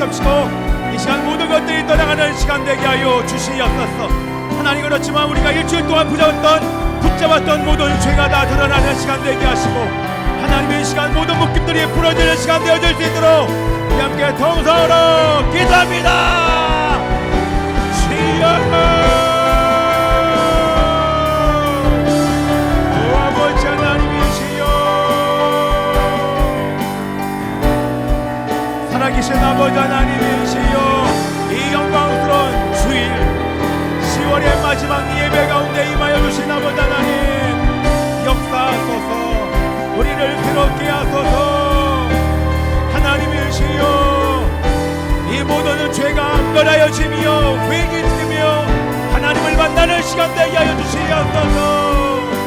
주십시고 이 시간 모든 것들이 떠나가는 시간 되게 하여 주시옵소서. 하나님 그렇지만 우리가 일주일 동안 붙잡았던 붙잡았던 모든 죄가 다 드러나는 시간 되게 하시고 하나님의 이 시간 모든 묶임들이 풀어지는 시간 되어질 수 있도록 우리 함께 통성으로 기도합니다. 주여 살아계신 아버지 하나님이시여 이 영광스러운 주일 10월의 마지막 예배 가운데 임하여 주신 아버지 하나님 역사하소서 우리를 새롭게 하소서. 하나님이시여 이 모든 죄가 안별하여 지며 회개지며 하나님을 만나는 시간 되게 하여 주시옵소서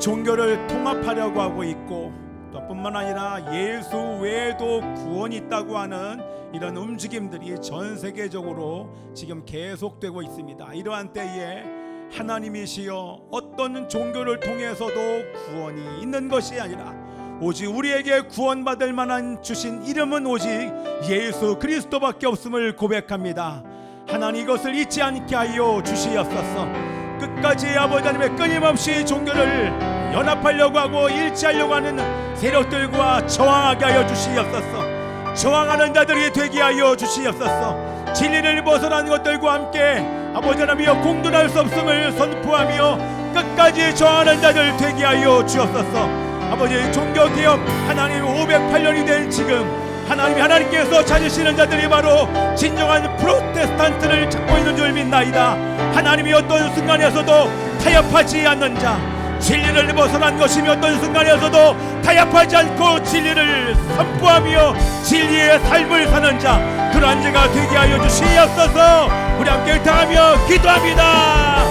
종교를 통합하려고 하고 있고 또 뿐만 아니라 예수 외에도 구원이 있다고 하는 이런 움직임들이 전 세계적으로 지금 계속되고 있습니다. 이러한 때에 하나님이시여 어떤 종교를 통해서도 구원이 있는 것이 아니라 오직 우리에게 구원받을 만한 주신 이름은 오직 예수 그리스도밖에 없음을 고백합니다. 하나님 이것을 잊지 않게 하여 주시옵소서. 끝까지 아버지 하나님의 끊임없이 종교를 연합하려고 하고 일치하려고 하는 세력들과 저항하게 하여 주시옵소서. 저항하는 자들이 되게 하여 주시옵소서. 진리를 벗어난 것들과 함께 아버지 하나님이여 공존할 수 없음을 선포하며 끝까지 저항하는 자들 되게 하여 주옵소서. 아버지 종교 개혁 하나님 508년이 된 지금 하나님 하나님께서 찾으시는 자들이 바로 진정한 프로테스탄트를 찾고 있는 줄 믿나이다. 하나님이 어떤 순간에서도 타협하지 않는 자, 진리를 벗어난 것이며 어떤 순간에서도 타협하지 않고 진리를 선포하며 진리의 삶을 사는 자, 그러한 자가 되게 하여 주시옵소서. 우리 함께 당하며 기도합니다.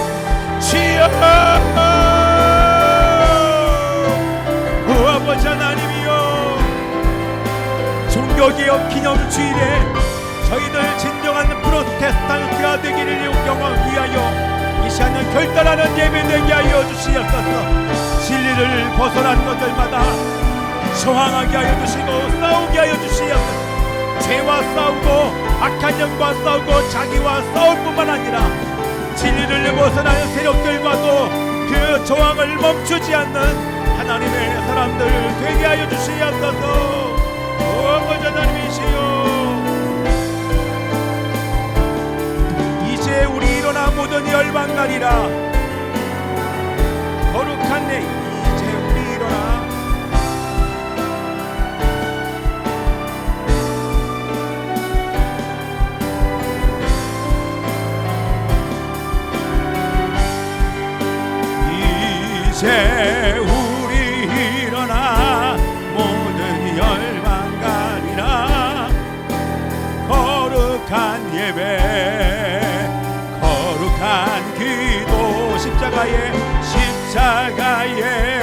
주여, 종교개혁 기념 주일에 저희들 진정한 프로테스탄트가 되기를 영광 위하여 이 시간은 결단하는 예배 되게 하여 주시옵소서. 진리를 벗어난 것들마다 저항하게 하여 주시고 싸우게 하여 주시옵소서. 죄와 싸우고 악한 영과 싸우고 자기와 싸울 뿐만 아니라 진리를 벗어나는 세력들과도 그 저항을 멈추지 않는 하나님의 사람들 되게 하여 주시옵소서 오 아버지 하나님이시여. 이제 우리 일어나 모든 열방 가리라. 거룩한 내 이제 우리 일어나. 이제 십자가에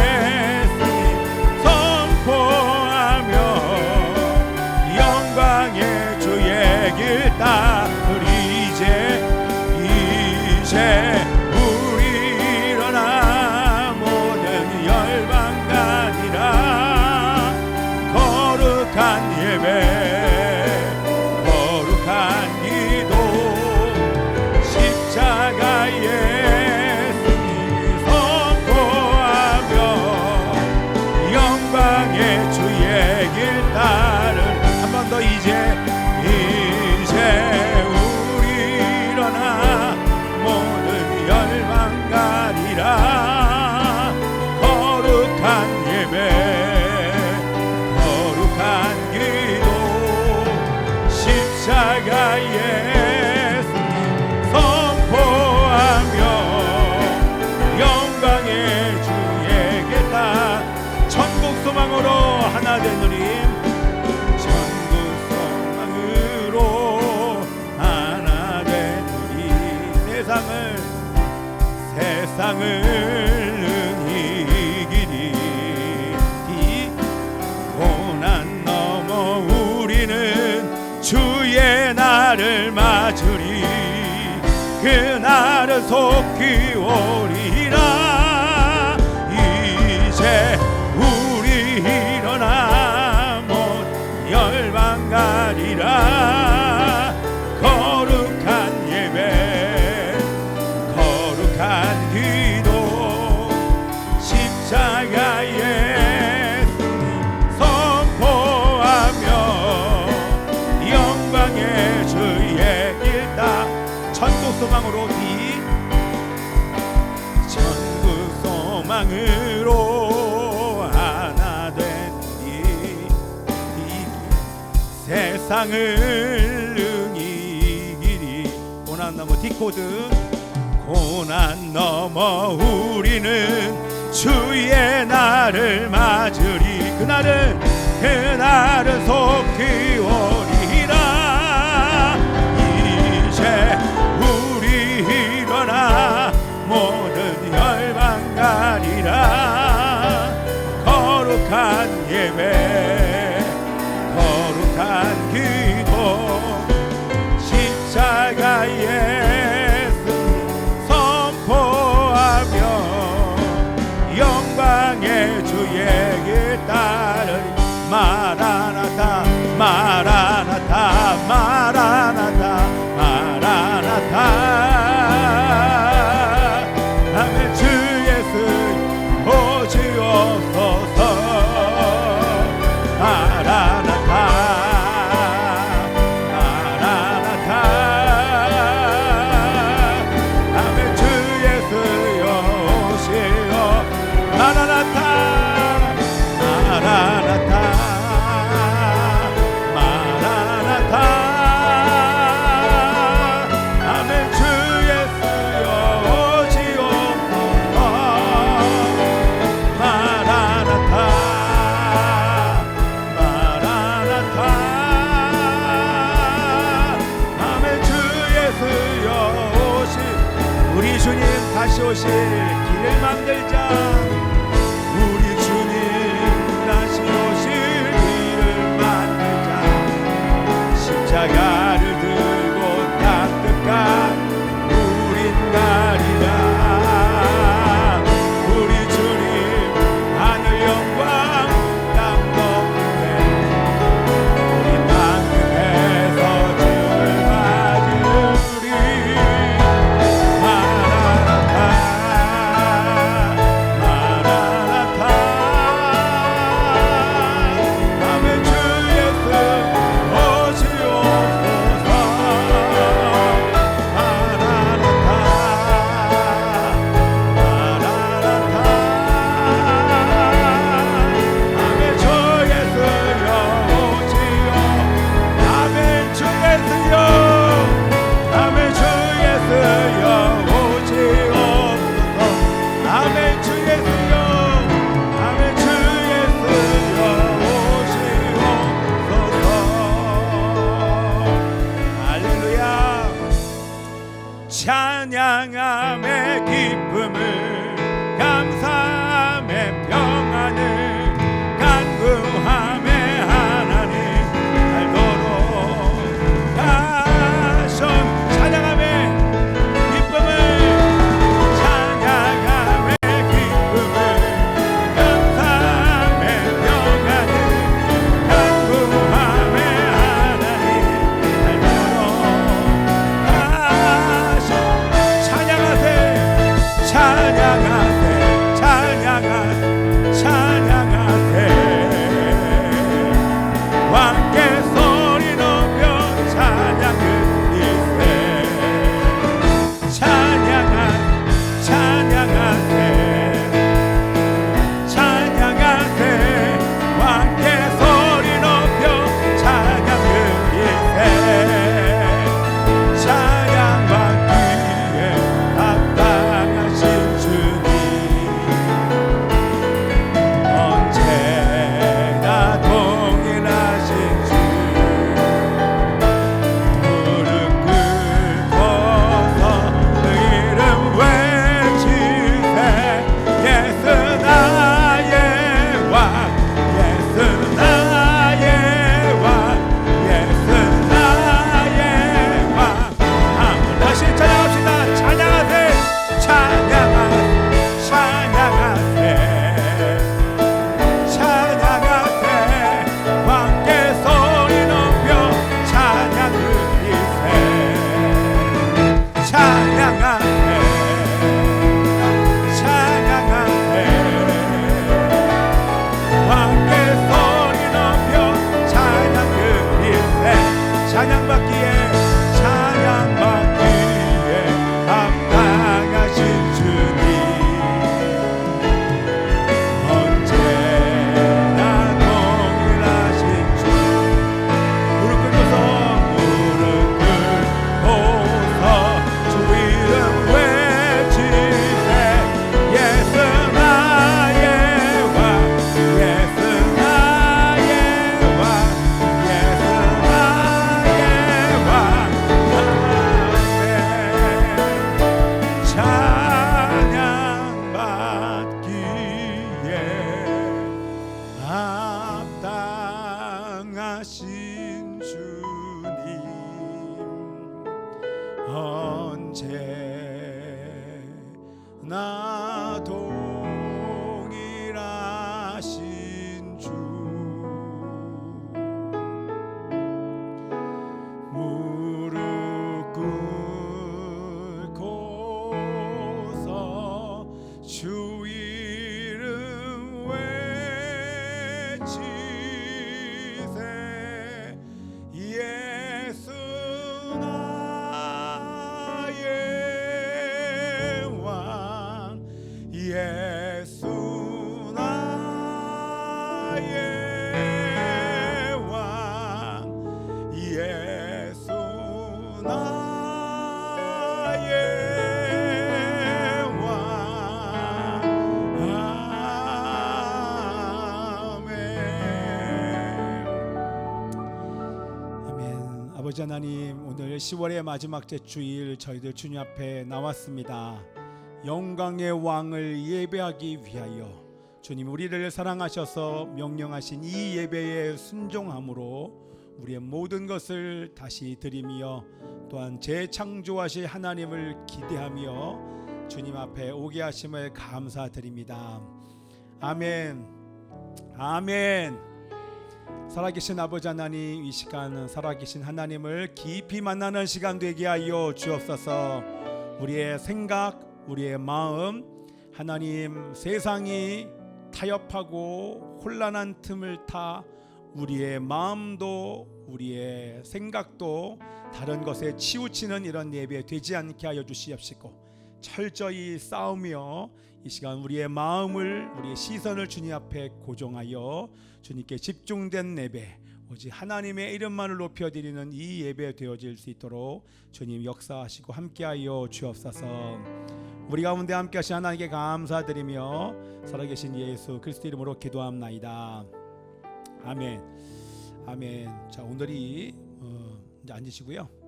날 세상을 능이기리. 고난 넘어 디코드. 고난 넘어 우리는 주의 날을 맞으리. 그날은 그날은 속히 오리 찬양 아버지 하나님 오늘 10월의 마지막 째 주일 저희들 주님 앞에 나왔습니다. 영광의 왕을 예배하기 위하여 주님 우리를 사랑하셔서 명령하신 이 예배에 순종함으로 우리의 모든 것을 다시 드리며 또한 재창조하실 하나님을 기대하며 주님 앞에 오게 하심을 감사드립니다. 아멘. 아멘. 살아계신 아버지 하나님 이 시간 살아계신 하나님을 깊이 만나는 시간 되게 하여 주옵소서. 우리의 생각, 우리의 마음, 하나님 세상이 타협하고 혼란한 틈을 타 우리의 마음도 우리의 생각도 다른 것에 치우치는 이런 예배 되지 않게 하여 주시옵시고 철저히 싸우며 이 시간 우리의 마음을 우리의 시선을 주님 앞에 고정하여 주님께 집중된 예배 오직 하나님의 이름만을 높여드리는 이 예배 되어질 수 있도록 주님 역사하시고 함께하여 주옵소서. 우리 가운데 함께하신 하나님께 감사드리며 살아계신 예수 그리스도 이름으로 기도합나이다. 아멘. 아멘. 자 오늘이 어, 이제 앉으시고요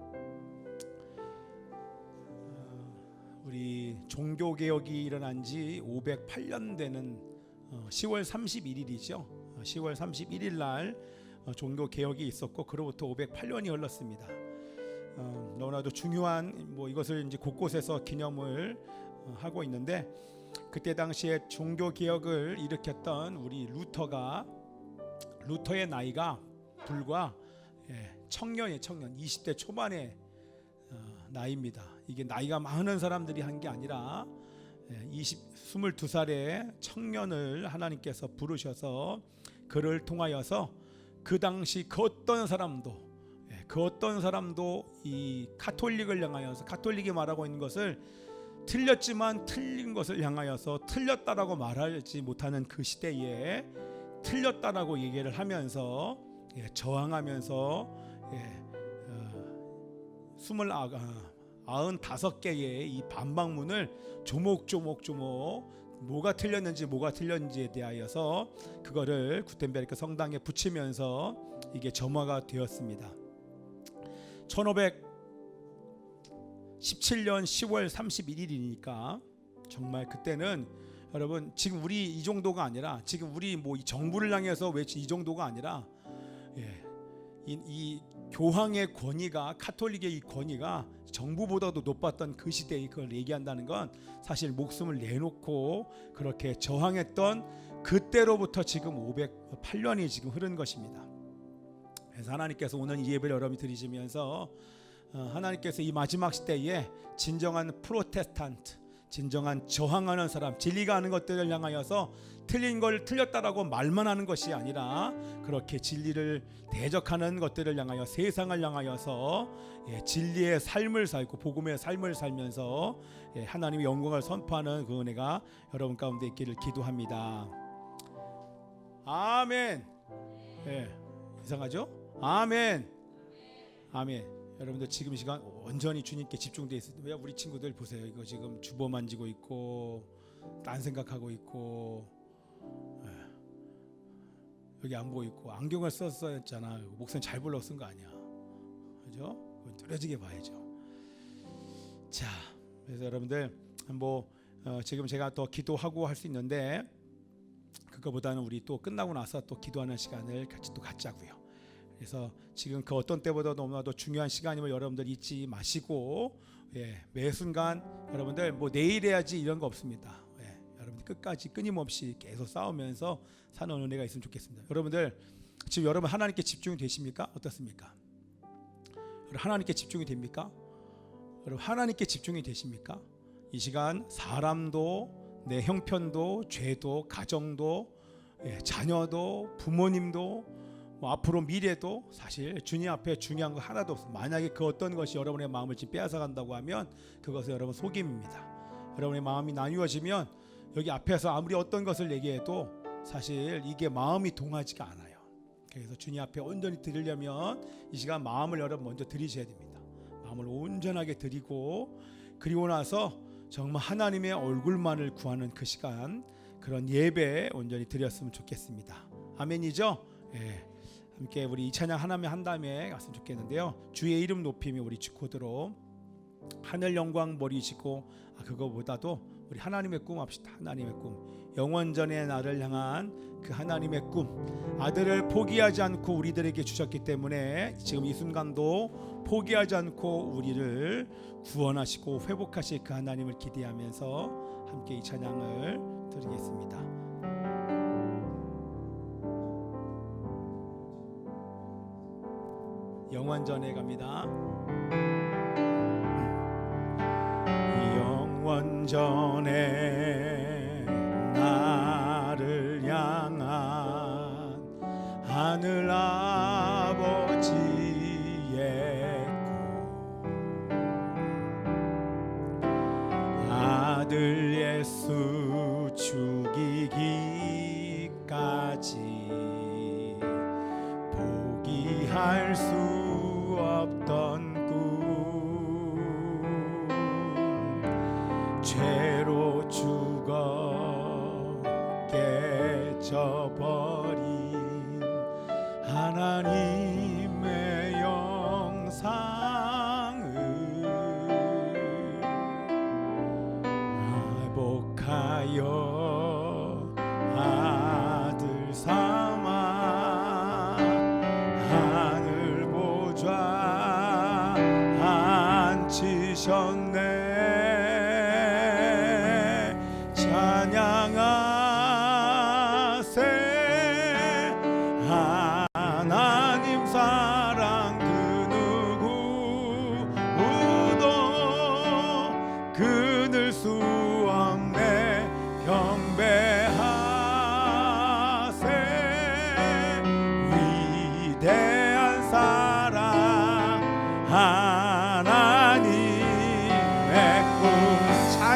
우리 종교 개혁이 일어난 지 508년 되는 어, 10월 31일이죠. 10월 31일 날 어, 종교 개혁이 있었고 그로부터 508년이 흘렀습니다. 어, 너무나도 중요한 뭐 이것을 이제 곳곳에서 기념을 어, 하고 있는데 그때 당시에 종교 개혁을 일으켰던 우리 루터가 루터의 나이가 불과 예, 청년의 청년 20대 초반의 어, 나이입니다. 이게 나이가 많은 사람들이 한 게 아니라 예, 20, 22살의 청년을 하나님께서 부르셔서 그를 통하여서 그 당시 그 어떤 사람도 예, 그 어떤 사람도 이 카톨릭을 향하여서 카톨릭이 말하고 있는 것을 틀렸지만 틀린 것을 향하여서 틀렸다라고 말하지 못하는 그 시대에 틀렸다라고 얘기를 하면서 예, 저항하면서 어, 숨을 아가 95개의 이 반박문을 조목조목조목 뭐가 틀렸는지 뭐가 틀렸는지에 대하여서 그거를 구텐베르크 성당에 붙이면서 이게 점화가 되었습니다. 1517년 10월 31일이니까 정말 그때는 여러분 지금 우리 이 정도가 아니라 지금 우리 뭐 이 정부를 향해서 외친 이 정도가 아니라 예, 이, 이 교황의 권위가 카톨릭의 이 권위가 정부보다도 높았던 그 시대에 그걸 얘기한다는 건 사실 목숨을 내놓고 그렇게 저항했던 그때로부터 지금 508년이 지금 흐른 것입니다. 그래서 하나님께서 오늘 이 예배를 여러분이 드리시면서 어, 하나님께서 이 마지막 시대에 진정한 프로테스탄트 진정한 저항하는 사람, 진리가 하는 것들을 향하여서 틀린 걸 틀렸다라고 말만 하는 것이 아니라 그렇게 진리를 대적하는 것들을 향하여 세상을 향하여서 예, 진리의 삶을 살고 복음의 삶을 살면서 예, 하나님의 영광을 선포하는 그 은혜가 여러분 가운데 있기를 기도합니다. 아멘. 예, 이상하죠? 아멘. 아멘. 여러분들 지금 이 시간 온전히 주님께 집중돼 있어요. 왜 우리 친구들 보세요. 이거 지금 주보 만지고 있고 딴 생각하고 있고 에, 여기 안 보이고 안경을 썼었잖아. 목소리 잘 불러 쓴 거 아니야. 그죠? 뚜렷하게 봐야죠. 자, 그래서 여러분들 뭐 어, 지금 제가 또 기도하고 할 수 있는데 그거보다는 우리 또 끝나고 나서 또 기도하는 시간을 같이 또 갖자고요. 그래서 지금 그 어떤 때보다 너무나도 중요한 시간임을 여러분들 잊지 마시고 예, 매 순간 여러분들 뭐 내일 해야지 이런 거 없습니다. 예, 여러분들 끝까지 끊임없이 계속 싸우면서 사는 은혜가 있으면 좋겠습니다. 여러분들 지금 여러분 하나님께 집중이 되십니까? 어떻습니까? 하나님께 집중이 됩니까? 여러분 하나님께 집중이 되십니까? 이 시간 사람도 내 형편도 죄도 가정도 예, 자녀도 부모님도 뭐 앞으로 미래도 사실 주님 앞에 중요한 거 하나도 없어. 만약에 그 어떤 것이 여러분의 마음을 지금 빼앗아 간다고 하면 그것은 여러분 속임입니다. 여러분의 마음이 나뉘어지면 여기 앞에서 아무리 어떤 것을 얘기해도 사실 이게 마음이 동하지가 않아요. 그래서 주님 앞에 온전히 드리려면 이 시간 마음을 여러분 먼저 드리셔야 됩니다. 마음을 온전하게 드리고 그리고 나서 정말 하나님의 얼굴만을 구하는 그 시간 그런 예배 온전히 드렸으면 좋겠습니다. 아멘이죠? 예. 함께 우리 이 찬양 하나면 한 다음에 갔으면 좋겠는데요. 주의 이름 높이며 우리 코드로 하늘 영광 버리시고 아, 그거보다도 우리 하나님의 꿈 합시다. 하나님의 꿈. 영원전의 나를 향한 그 하나님의 꿈. 아들을 포기하지 않고 우리들에게 주셨기 때문에 지금 이 순간도 포기하지 않고 우리를 구원하시고 회복하실 그 하나님을 기대하면서 함께 이 찬양을 드리겠습니다. 영원전에 갑니다. 영원전에 나를 향한 하늘 아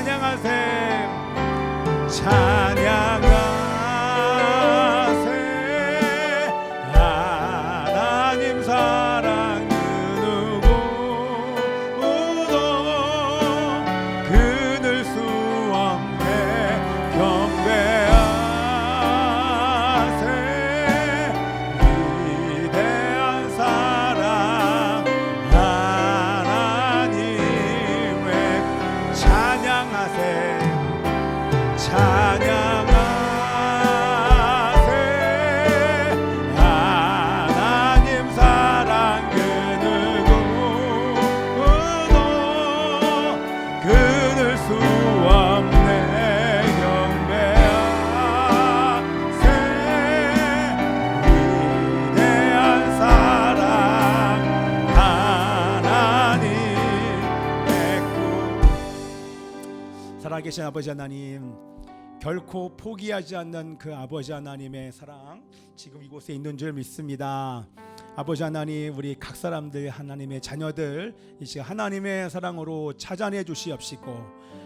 찬양하세 찬양하 계신 아버지 하나님 결코 포기하지 않는 그 아버지 하나님의 사랑 지금 이곳에 있는 줄 믿습니다. 아버지 하나님 우리 각 사람들 하나님의 자녀들 이 시간 하나님의 사랑으로 찾아내 주시옵시고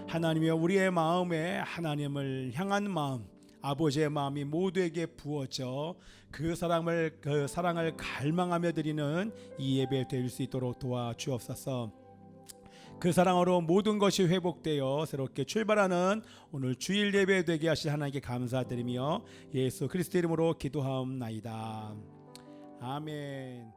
하나님의 우리의 마음에 하나님을 향한 마음 아버지의 마음이 모두에게 부어져 그 사랑을 그 사랑을 갈망하며 드리는 이 예배 될 수 있도록 도와 주옵소서. 그 사랑으로 모든 것이 회복되어 새롭게 출발하는 오늘 주일 예배 되게 하신 하나님께 감사드리며 예수 그리스도 이름으로 기도하옵나이다. 아멘.